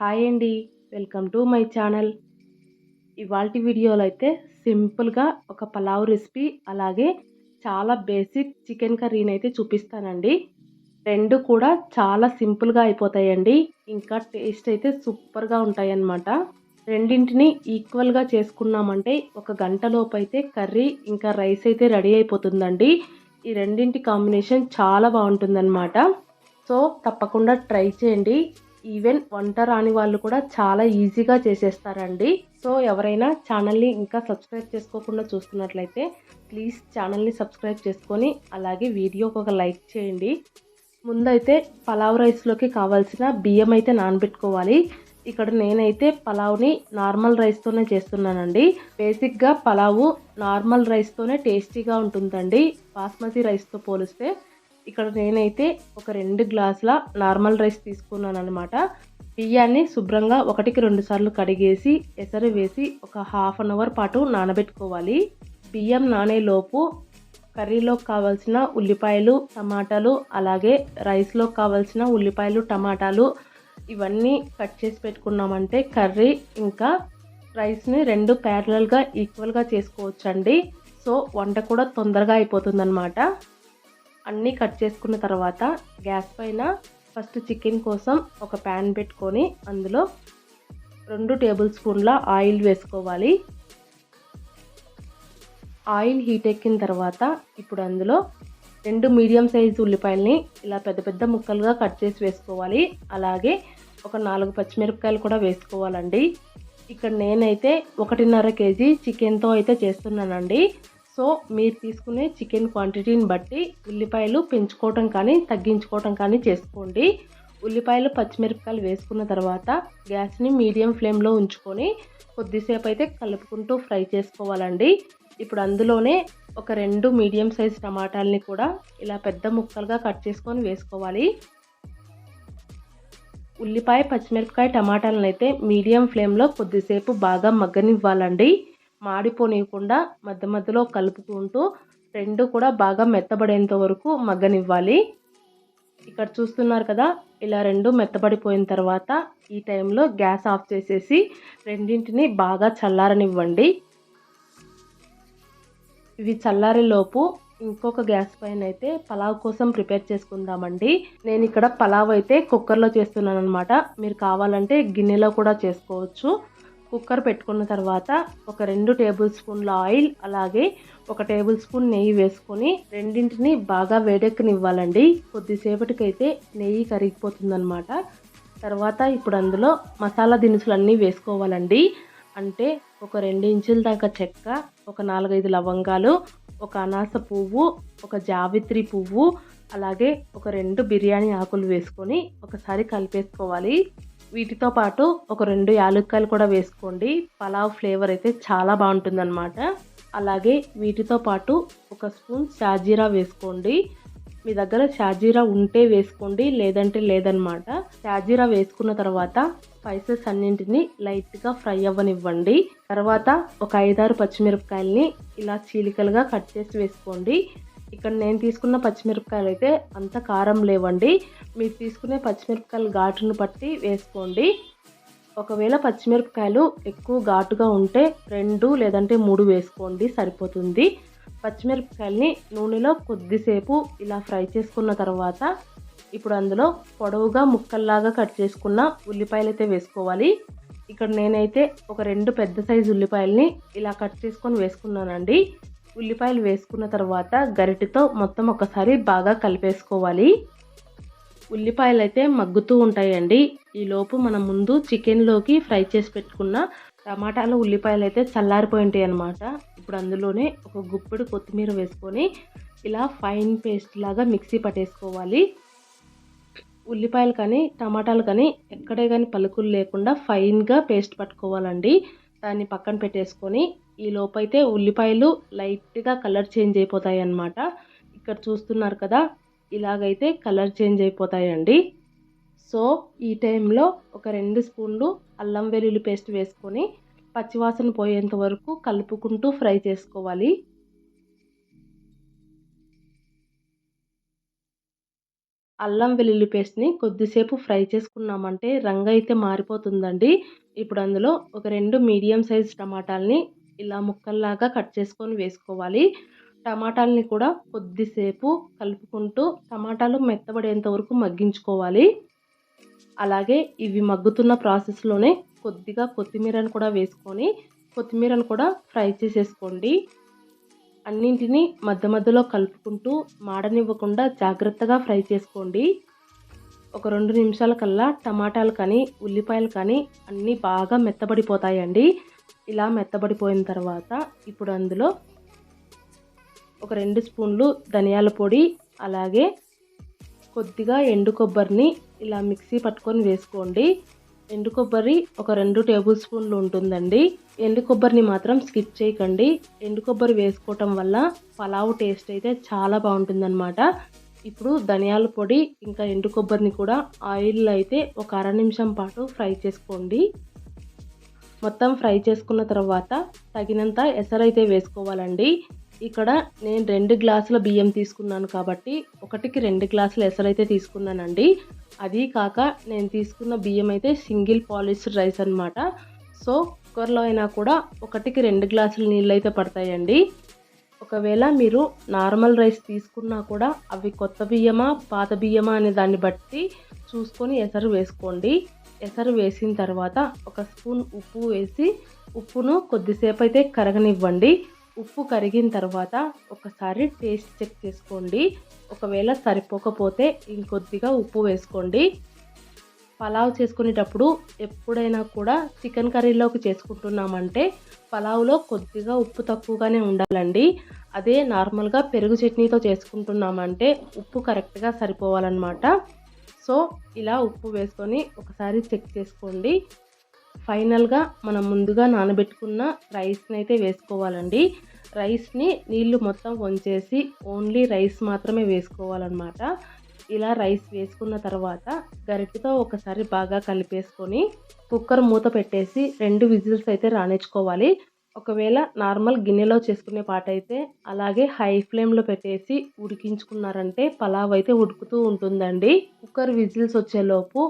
Hi అండి. Welcome to my channel. ఇవాళ వీడియోలో అయితే సింపుల్గా ఒక పలావ్ రెసిపీ అలాగే చాలా బేసిక్ చికెన్ కర్రీని అయితే చూపిస్తానండి. రెండు కూడా చాలా సింపుల్గా అయిపోతాయండి. ఇంకా టేస్ట్ అయితే సూపర్గా ఉంటాయి అన్నమాట రెండింటిని ఈక్వల్గా చేసుకున్నామంటే ఒక గంటలోపు అయితే కర్రీ ఇంకా రైస్ అయితే రెడీ అయిపోతుందండి. ఈ రెండింటి కాంబినేషన్ చాలా బాగుంటుందన్నమాట. సో తప్పకుండా ట్రై చేయండి. ఈవెన్ వంట రాని వాళ్ళు కూడా చాలా ఈజీగా చేసేస్తారండి. సో ఎవరైనా ఛానల్ని ఇంకా సబ్స్క్రైబ్ చేసుకోకుండా చూస్తున్నట్లయితే ప్లీజ్ ఛానల్ని సబ్స్క్రైబ్ చేసుకొని అలాగే వీడియోకి ఒక లైక్ చేయండి. ముందైతే పలావ్ రైస్లోకి కావాల్సిన బియ్యం అయితే నానబెట్టుకోవాలి. ఇక్కడ నేనైతే పలావ్ని నార్మల్ రైస్తోనే చేస్తున్నానండి. బేసిక్గా పలావు నార్మల్ రైస్తోనే టేస్టీగా ఉంటుందండి. బాస్మతి రైస్తో పోలిస్తే ఇక్కడ నేనైతే ఒక రెండు గ్లాసుల నార్మల్ రైస్ తీసుకున్నాను అనమాట బియ్యాన్ని శుభ్రంగా ఒకటికి రెండు సార్లు కడిగేసి ఎసరు వేసి ఒక హాఫ్ అన్ అవర్ పాటు నానబెట్టుకోవాలి. బియ్యం నానేలోపు కర్రీలోకి కావాల్సిన ఉల్లిపాయలు టమాటాలు అలాగే రైస్లో కావాల్సిన ఉల్లిపాయలు టమాటాలు ఇవన్నీ కట్ చేసి పెట్టుకున్నామంటే కర్రీ ఇంకా రైస్ని రెండు ప్యారలల్గా ఈక్వల్గా చేసుకోవచ్చండి. సో వంట కూడా తొందరగా అయిపోతుందన్నమాట. అన్నీ కట్ చేసుకున్న తర్వాత గ్యాస్ పైన ఫస్ట్ చికెన్ కోసం ఒక ప్యాన్ పెట్టుకొని అందులో రెండు టేబుల్ స్పూన్ల ఆయిల్ వేసుకోవాలి. ఆయిల్ హీట్ ఎక్కిన తర్వాత ఇప్పుడు అందులో రెండు మీడియం సైజు ఉల్లిపాయల్ని ఇలా పెద్ద పెద్ద ముక్కలుగా కట్ చేసి వేసుకోవాలి. అలాగే ఒక నాలుగు పచ్చిమిరపకాయలు కూడా వేసుకోవాలండి. ఇక్కడ నేనైతే ఒకటిన్నర కేజీ చికెన్తో అయితే చేస్తున్నానండి. సో మీరు తీసుకునే చికెన్ క్వాంటిటీని బట్టి ఉల్లిపాయలు పెంచుకోవటం కానీ తగ్గించుకోవటం కానీ చేసుకోండి. ఉల్లిపాయలు పచ్చిమిరపకాయలు వేసుకున్న తర్వాత గ్యాస్ని మీడియం ఫ్లేమ్లో ఉంచుకొని కొద్దిసేపు అయితే కలుపుకుంటూ ఫ్రై చేసుకోవాలండి. ఇప్పుడు అందులోనే ఒక రెండు మీడియం సైజ్ టమాటాలని కూడా ఇలా పెద్ద ముక్కలుగా కట్ చేసుకొని వేసుకోవాలి. ఉల్లిపాయ పచ్చిమిరపకాయ టమాటాలను అయితే మీడియం ఫ్లేమ్లో కొద్దిసేపు బాగా మగ్గనివ్వాలండి. మాడిపోనియకుండా మధ్య మధ్యలో కలుపుకుంటూ రెండు కూడా బాగా మెత్తబడేంత వరకు మగ్గనివ్వాలి. ఇక్కడ చూస్తున్నారు కదా ఇలా రెండు మెత్తబడిపోయిన తర్వాత ఈ టైంలో గ్యాస్ ఆఫ్ చేసేసి రెండింటిని బాగా చల్లారనివ్వండి. ఇవి చల్లారేలోపు ఇంకొక గ్యాస్ పైన అయితే పలావ్ కోసం ప్రిపేర్ చేసుకుందామండి. నేను ఇక్కడ పలావ్ అయితే కుక్కర్లో చేస్తున్నాను అనమాట మీరు కావాలంటే గిన్నెలో కూడా చేసుకోవచ్చు. కుక్కర్ పెట్టుకున్న తర్వాత ఒక రెండు టేబుల్ స్పూన్ల ఆయిల్ అలాగే ఒక టేబుల్ స్పూన్ నెయ్యి వేసుకొని రెండింటిని బాగా వేడెక్కనివ్వాలండి. కొద్దిసేపటికైతే నెయ్యి కరిగిపోతుందనమాట తర్వాత ఇప్పుడు అందులో మసాలా దినుసులు అన్నీ వేసుకోవాలండి. అంటే ఒక రెండు ఇంచుల దాకా చెక్క ఒక నాలుగైదు లవంగాలు ఒక అనాస పువ్వు ఒక జావిత్రి పువ్వు అలాగే ఒక రెండు బిర్యానీ ఆకులు వేసుకొని ఒకసారి కలిపేసుకోవాలి. వీటితో పాటు ఒక రెండు యాలుక్కాయలు కూడా వేసుకోండి. పలావ్ ఫ్లేవర్ అయితే చాలా బాగుంటుందన్నమాట. అలాగే వీటితో పాటు ఒక స్పూన్ షాజీరా వేసుకోండి. మీ దగ్గర షాజీరా ఉంటే వేసుకోండి లేదంటే లేదనమాట షాజీరా వేసుకున్న తర్వాత స్పైసెస్ అన్నింటినీ లైట్గా ఫ్రై అవ్వనివ్వండి. తర్వాత ఒక ఐదారు పచ్చిమిరపకాయలని ఇలా చీలికలుగా కట్ చేసి వేసుకోండి. ఇక్కడ నేను తీసుకున్న పచ్చిమిరపకాయలు అయితే అంత కారం లేవండి. మీరు తీసుకునే పచ్చిమిరపకాయలు ఘాటును బట్టి వేసుకోండి. ఒకవేళ పచ్చిమిరపకాయలు ఎక్కువ ఘాటుగా ఉంటే రెండు లేదంటే మూడు వేసుకోండి సరిపోతుంది. పచ్చిమిరపకాయల్ని నూనెలో కొద్దిసేపు ఇలా ఫ్రై చేసుకున్న తర్వాత ఇప్పుడు అందులో పొడవుగా ముక్కల్లాగా కట్ చేసుకున్న ఉల్లిపాయలు అయితే వేసుకోవాలి. ఇక్కడ నేనైతే ఒక రెండు పెద్ద సైజు ఉల్లిపాయలని ఇలా కట్ చేసుకొని వేసుకున్నానండి. ఉల్లిపాయలు వేసుకున్న తర్వాత గరిటెతో మొత్తం ఒకసారి బాగా కలిపేసుకోవాలి. ఉల్లిపాయలు అయితే మగ్గుతూ ఉంటాయండి. ఈలోపు మనం ముందు చికెన్లోకి ఫ్రై చేసి పెట్టుకున్న టమాటాలు ఉల్లిపాయలు అయితే చల్లారిపోయింటాయి అనమాట ఇప్పుడు అందులోనే ఒక గుప్పెడు కొత్తిమీర వేసుకొని ఇలా ఫైన్ పేస్ట్ లాగా మిక్సీ పట్టేసుకోవాలి. ఉల్లిపాయలు కానీ టమాటాలు కానీ ఎక్కడే కానీ పలుకులు లేకుండా ఫైన్గా పేస్ట్ పట్టుకోవాలండి. దాన్ని పక్కన పెట్టేసుకొని ఈ లోపైతే ఉల్లిపాయలు లైట్గా కలర్ చేంజ్ అయిపోతాయి అన్నమాట. ఇక్కడ చూస్తున్నారు కదా ఇలాగైతే కలర్ చేంజ్ అయిపోతాయండి. సో ఈ టైంలో ఒక రెండు స్పూన్లు అల్లం వెల్లుల్లి పేస్ట్ వేసుకొని పచ్చివాసన పోయేంత వరకు కలుపుకుంటూ ఫ్రై చేసుకోవాలి. అల్లం వెల్లుల్లి పేస్ట్ని కొద్దిసేపు ఫ్రై చేసుకున్నామంటే రంగు అయితే మారిపోతుందండి. ఇప్పుడు అందులో ఒక రెండు మీడియం సైజ్ టమాటాలని ఇలా ముక్కల్లాగా కట్ చేసుకొని వేసుకోవాలి. టమాటాలని కూడా కొద్దిసేపు కలుపుకుంటూ టమాటాలు మెత్తబడేంత వరకు మగ్గించుకోవాలి. అలాగే ఇవి మగ్గుతున్న ప్రాసెస్లోనే కొద్దిగా కొత్తిమీరను కూడా వేసుకొని కొత్తిమీరను కూడా ఫ్రై చేసేసుకోండి. అన్నింటినీ మధ్య మధ్యలో కలుపుకుంటూ మాడనివ్వకుండా జాగ్రత్తగా ఫ్రై చేసుకోండి. ఒక రెండు నిమిషాల కల్లా టమాటాలు కానీ ఉల్లిపాయలు కానీ అన్నీ బాగా మెత్తబడిపోతాయండి. ఇలా మెత్తబడిపోయిన తర్వాత ఇప్పుడు అందులో ఒక రెండు స్పూన్లు ధనియాల పొడి అలాగే కొద్దిగా ఎండు కొబ్బరిని ఇలా మిక్సీ పట్టుకొని వేసుకోండి. ఎండు కొబ్బరి ఒక రెండు టేబుల్ స్పూన్లు ఉంటుందండి. ఎండు కొబ్బరిని మాత్రం స్కిప్ చేయకండి. ఎండు కొబ్బరి వేసుకోవటం వల్ల పలావ్ టేస్ట్ అయితే చాలా బాగుంటుందన్నమాట. ఇప్పుడు ధనియాల పొడి ఇంకా ఎండు కొబ్బరిని కూడా ఆయిల్లో అయితే ఒక అర నిమిషం పాటు ఫ్రై చేసుకోండి. మొత్తం ఫ్రై చేసుకున్న తర్వాత తగినంత ఎసరైతే వేసుకోవాలండి. ఇక్కడ నేను రెండు గ్లాసుల బియ్యం తీసుకున్నాను కాబట్టి ఒకటికి రెండు గ్లాసుల ఎసరైతే తీసుకున్నానండి. అది కాక నేను తీసుకున్న బియ్యం అయితే సింగిల్ పాలిష్డ్ రైస్ అనమాట సో కుక్కర్లో అయినా కూడా ఒకటికి రెండు గ్లాసుల నీళ్ళు అయితే పడతాయండి. ఒకవేళ మీరు నార్మల్ రైస్ తీసుకున్నా కూడా అవి కొత్త బియ్యమా పాత బియ్యమా అనే దాన్ని బట్టి చూసుకొని ఎసరు వేసుకోండి. ఎసరు వేసిన తర్వాత ఒక స్పూన్ ఉప్పు వేసి ఉప్పును కొద్దిసేపు అయితే కరగనివ్వండి. ఉప్పు కరిగిన తర్వాత ఒకసారి టేస్ట్ చెక్ చేసుకోండి. ఒకవేళ సరిపోకపోతే ఇంకొద్దిగా ఉప్పు వేసుకోండి. పలావ్ చేసుకునేటప్పుడు ఎప్పుడైనా కూడా చికెన్ కర్రీలోకి చేసుకుంటున్నామంటే పలావ్లో కొద్దిగా ఉప్పు తక్కువగానే ఉండాలండి. అదే నార్మల్గా పెరుగు చట్నీతో చేసుకుంటున్నామంటే ఉప్పు కరెక్ట్గా సరిపోవాలన్నమాట. సో ఇలా ఉప్పు వేసుకొని ఒకసారి చెక్ చేసుకోండి. ఫైనల్గా మనం ముందుగా నానబెట్టుకున్న రైస్ని అయితే వేసుకోవాలండి. రైస్ని నీళ్ళు మొత్తం వంచేసి ఓన్లీ రైస్ మాత్రమే వేసుకోవాలన్నమాట. ఇలా రైస్ వేసుకున్న తర్వాత గరిటెతో ఒకసారి బాగా కలిపేసుకొని కుక్కర్ మూత పెట్టేసి రెండు విజిల్స్ అయితే రాణించుకోవాలి ఒకవేళ నార్మల్ గిన్నెలో చేసుకునే పాట అయితే అలాగే హై ఫ్లేమ్లో పెట్టేసి ఉడికించుకున్నారంటే పలావ్ అయితే ఉడుకుతూ ఉంటుందండి. కుక్కర్ విజిల్స్ వచ్చేలోపు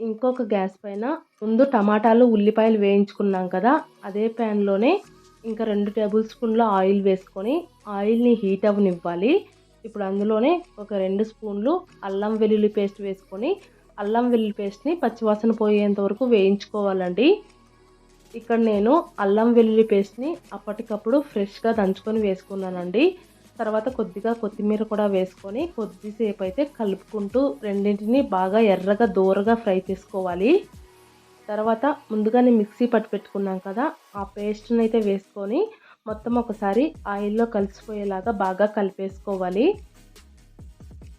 ఇంకొక గ్యాస్ పైన ముందు టమాటాలు ఉల్లిపాయలు వేయించుకున్నాం కదా అదే ప్యాన్లోనే ఇంకా రెండు టేబుల్ స్పూన్ల ఆయిల్ వేసుకొని ఆయిల్ని హీట్ అవ్వనివ్వాలి. ఇప్పుడు అందులోనే ఒక రెండు స్పూన్లు అల్లం వెల్లుల్లి పేస్ట్ వేసుకొని అల్లం వెల్లుల్లి పేస్ట్ని పచ్చివాసన పోయేంత వరకు వేయించుకోవాలండి. ఇక్కడ నేను అల్లం వెల్లుల్లి పేస్ట్ని అప్పటికప్పుడు ఫ్రెష్గా దంచుకొని వేసుకున్నానండి. తర్వాత కొద్దిగా కొత్తిమీర కూడా వేసుకొని కొద్దిసేపు అయితే కలుపుకుంటూ రెండింటిని బాగా ఎర్రగా దూరగా ఫ్రై చేసుకోవాలి. తర్వాత ముందుగానే మిక్సీ పట్టు పెట్టుకున్నాం కదా ఆ పేస్ట్ని అయితే వేసుకొని మొత్తం ఒకసారి ఆయిల్లో కలిసిపోయేలాగా బాగా కలిపేసుకోవాలి.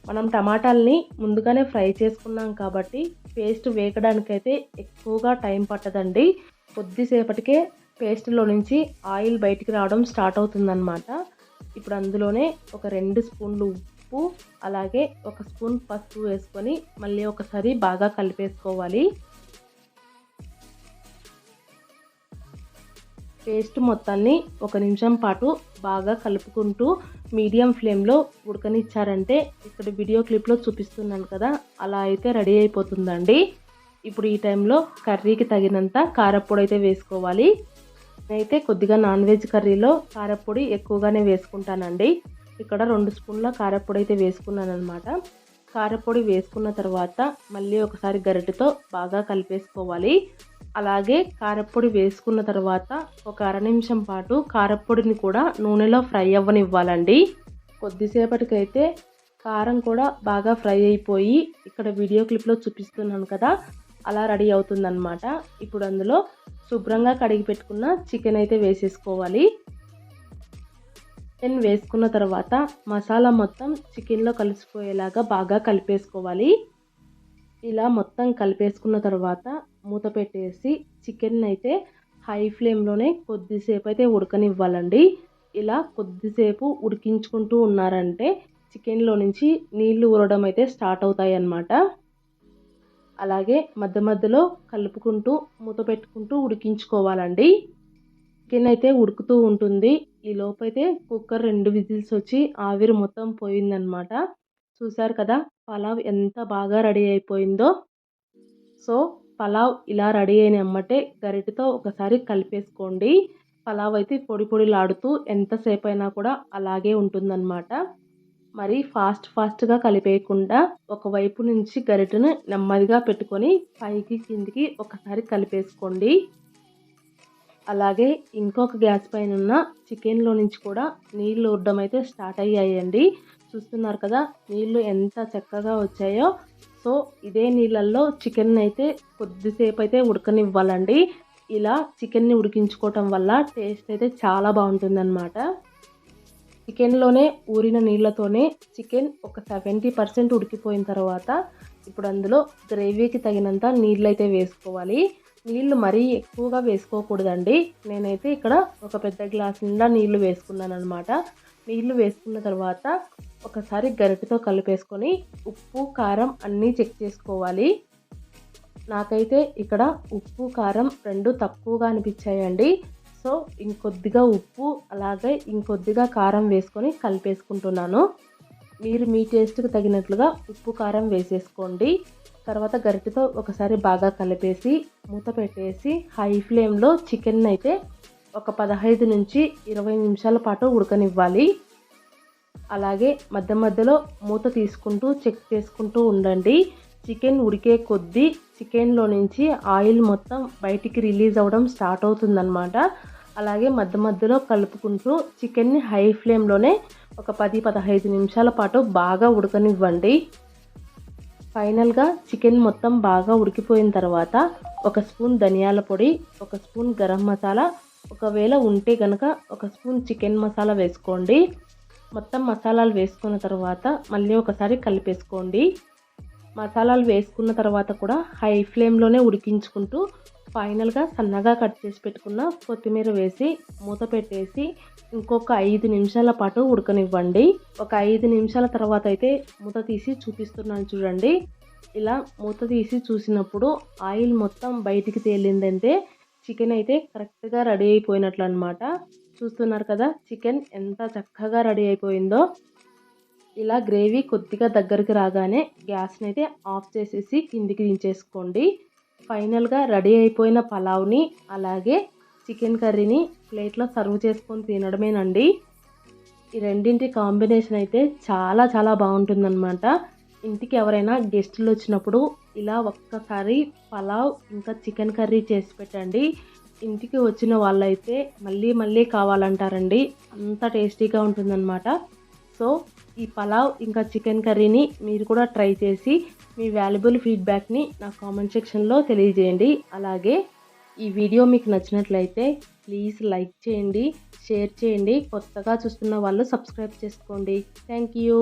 మనం టమాటాలని ముందుగానే ఫ్రై చేసుకున్నాం కాబట్టి పేస్ట్ వేగడానికైతే ఎక్కువగా టైం పట్టదండి. కొద్దిసేపటికే పేస్ట్లో నుంచి ఆయిల్ బయటికి రావడం స్టార్ట్ అవుతుందన్నమాట. ఇప్పుడు అందులోనే ఒక రెండు స్పూన్లు ఉప్పు అలాగే ఒక స్పూన్ పసుపు వేసుకొని మళ్ళీ ఒకసారి బాగా కలిపేసుకోవాలి. పేస్ట్ మొత్తాన్ని ఒక నిమిషం పాటు బాగా కలుపుకుంటూ మీడియం ఫ్లేమ్లో ఉడకనిచ్చారంటే ఇక్కడ వీడియో క్లిప్లో చూపిస్తున్నాను కదా అలా అయితే రెడీ అయిపోతుందండి. ఇప్పుడు ఈ టైంలో కర్రీకి తగినంత కారప్పొడి అయితే వేసుకోవాలి. నేనైతే కొద్దిగా నాన్ వెజ్ కర్రీలో కారప్పొడి ఎక్కువగానే వేసుకుంటానండి. ఇక్కడ రెండు స్పూన్ల కారప్పొడి అయితే వేసుకున్నాను అనమాట కారపొడి వేసుకున్న తర్వాత మళ్ళీ ఒకసారి గరిటెతో బాగా కలిపేసుకోవాలి. అలాగే కారప్పొడి వేసుకున్న తర్వాత ఒక అర నిమిషం పాటు కారప్పొడిని కూడా నూనెలో ఫ్రై అవ్వనివ్వాలండి. కొద్దిసేపటికైతే కారం కూడా బాగా ఫ్రై అయిపోయి ఇక్కడ వీడియో క్లిప్లో చూపిస్తున్నాను కదా అలా రెడీ అవుతుందన్నమాట. ఇప్పుడు అందులో శుభ్రంగా కడిగి పెట్టుకున్న చికెన్ అయితే వేసేసుకోవాలి. చికెన్ వేసుకున్న తర్వాత మసాలా మొత్తం చికెన్లో కలిసిపోయేలాగా బాగా కలిపేసుకోవాలి. ఇలా మొత్తం కలిపేసుకున్న తర్వాత మూత పెట్టేసి చికెన్ అయితే హై ఫ్లేమ్లోనే కొద్దిసేపు అయితే ఉడకనివ్వాలండి. ఇలా కొద్దిసేపు ఉడికించుకుంటూ ఉన్నారంటే చికెన్లో నుంచి నీళ్ళు ఊరడం అయితే స్టార్ట్ అవుతాయి అన్నమాట అలాగే మధ్య మధ్యలో కలుపుకుంటూ మూత పెట్టుకుంటూ ఉడికించుకోవాలండి. చికెన్ అయితే ఉడుకుతూ ఉంటుంది. ఈ లోపైతే కుక్కర్ రెండు విజిల్స్ వచ్చి ఆవిరి మొత్తం పోయిందనమాట. చూసారు కదా పలావ్ ఎంత బాగా రెడీ అయిపోయిందో. సో పలావ్ ఇలా రెడీ అయిన ఎమ్మటే గరిటతో ఒకసారి కలిపేసుకోండి. పలావ్ అయితే పొడి పొడిలాడుతూ ఎంతసేపు అయినా కూడా అలాగే ఉంటుందన్నమాట మరి ఫాస్ట్ ఫాస్ట్గా కలిపేయకుండా ఒకవైపు నుంచి గరిటను నెమ్మదిగా పెట్టుకొని పైకి కిందికి ఒకసారి కలిపేసుకోండి. అలాగే ఇంకొక గ్యాస్ పైన ఉన్న చికెన్లో నుంచి కూడా నీళ్ళు ఉడ్డం అయితే స్టార్ట్ అయ్యాయండి. చూస్తున్నారు కదా నీళ్ళు ఎంత చక్కగా వచ్చాయో. సో ఇదే నీళ్ళల్లో చికెన్ అయితే కొద్దిసేపు అయితే ఉడకనివ్వాలండి. ఇలా చికెన్ని ఉడికించుకోవటం వల్ల టేస్ట్ అయితే చాలా బాగుంటుందన్నమాట. చికెన్లోనే ఊరిన నీళ్ళతోనే చికెన్ ఒక సెవెంటీ పర్సెంట్ ఉడికిపోయిన తర్వాత ఇప్పుడు అందులో గ్రేవీకి తగినంత నీళ్ళు అయితే వేసుకోవాలి. నీళ్ళు మరీ ఎక్కువగా వేసుకోకూడదండి. నేనైతే ఇక్కడ ఒక పెద్ద గ్లాస్ నిండా నీళ్ళు వేసుకున్నాను అనమాట నీళ్ళు వేసుకున్న తర్వాత ఒకసారి గరిటతో కలిపేసుకొని ఉప్పు కారం అన్నీ చెక్ చేసుకోవాలి. నాకైతే ఇక్కడ ఉప్పు కారం రెండు తక్కువగా అనిపించాయండి. సో ఇంకొద్దిగా ఉప్పు అలాగే ఇంకొద్దిగా కారం వేసుకొని కలిపేసుకుంటున్నాను. మీరు మీ టేస్ట్కి తగినట్లుగా ఉప్పు కారం వేసేసుకోండి. తర్వాత గరిటెతో ఒకసారి బాగా కలిపేసి మూత పెట్టేసి హై ఫ్లేమ్లో చికెన్ అయితే ఒక పదహైదు నుంచి ఇరవై నిమిషాల పాటు ఉడకనివ్వాలి. అలాగే మధ్య మధ్యలో మూత తీసుకుంటూ చెక్ చేసుకుంటూ ఉండండి. చికెన్ ఉడికే కొద్దీ చికెన్లో నుంచి ఆయిల్ మొత్తం బయటికి రిలీజ్ అవ్వడం స్టార్ట్ అవుతుందన్నమాట. అలాగే మధ్య మధ్యలో కలుపుకుంటూ చికెన్ని హై ఫ్లేమ్లోనే ఒక పది పదహైదు నిమిషాల పాటు బాగా ఉడకనివ్వండి. ఫైనల్గా చికెన్ మొత్తం బాగా ఉడికిపోయిన తర్వాత ఒక స్పూన్ ధనియాల పొడి ఒక స్పూన్ గరం మసాలా ఒకవేళ ఉంటే కనుక ఒక స్పూన్ చికెన్ మసాలా వేసుకోండి. మొత్తం మసాలాలు వేసుకున్న తర్వాత మళ్ళీ ఒకసారి కలిపేసుకోండి. మసాలాలు వేసుకున్న తర్వాత కూడా హై ఫ్లేమ్లోనే ఉడికించుకుంటూ ఫైనల్గా సన్నగా కట్ చేసి పెట్టుకున్న కొత్తిమీర వేసి మూత పెట్టేసి ఇంకొక ఐదు నిమిషాల పాటు ఉడకనివ్వండి. ఒక ఐదు నిమిషాల తర్వాత అయితే మూత తీసి చూపిస్తున్నాను చూడండి. ఇలా మూత తీసి చూసినప్పుడు ఆయిల్ మొత్తం బయటికి తేలిందంటే చికెన్ అయితే కరెక్ట్గా రెడీ అయిపోయినట్లు అనమాట చూస్తున్నారు కదా చికెన్ ఎంత చక్కగా రెడీ అయిపోయిందో. ఇలా గ్రేవీ కొద్దిగా దగ్గరికి రాగానే గ్యాస్ని అయితే ఆఫ్ చేసేసి కిందికి దించేసుకోండి. ఫైనల్గా రెడీ అయిపోయిన పలావ్ని అలాగే చికెన్ కర్రీని ప్లేట్లో సర్వ్ చేసుకొని తినడమేనండి. ఈ రెండింటి కాంబినేషన్ అయితే చాలా చాలా బాగుంటుందన్నమాట. ఇంటికి ఎవరైనా గెస్టులు వచ్చినప్పుడు ఇలా ఒక్కసారి పలావ్ ఇంకా చికెన్ కర్రీ చేసి పెట్టండి. ఇంటికి వచ్చిన వాళ్ళైతే మళ్ళీ మళ్ళీ కావాలంటారండి. అంత టేస్టీగా ఉంటుందన్నమాట. సో ఈ పలావ్ ఇంకా చికెన్ కర్రీని మీరు కూడా ట్రై చేసి మీ వాల్యుబుల్ ఫీడ్బ్యాక్ని నా కామెంట్ సెక్షన్లో తెలియజేయండి. అలాగే ఈ వీడియో మీకు నచ్చినట్లయితే ప్లీజ్ లైక్ చేయండి షేర్ చేయండి. కొత్తగా చూస్తున్న వాళ్ళు సబ్స్క్రైబ్ చేసుకోండి. Thank you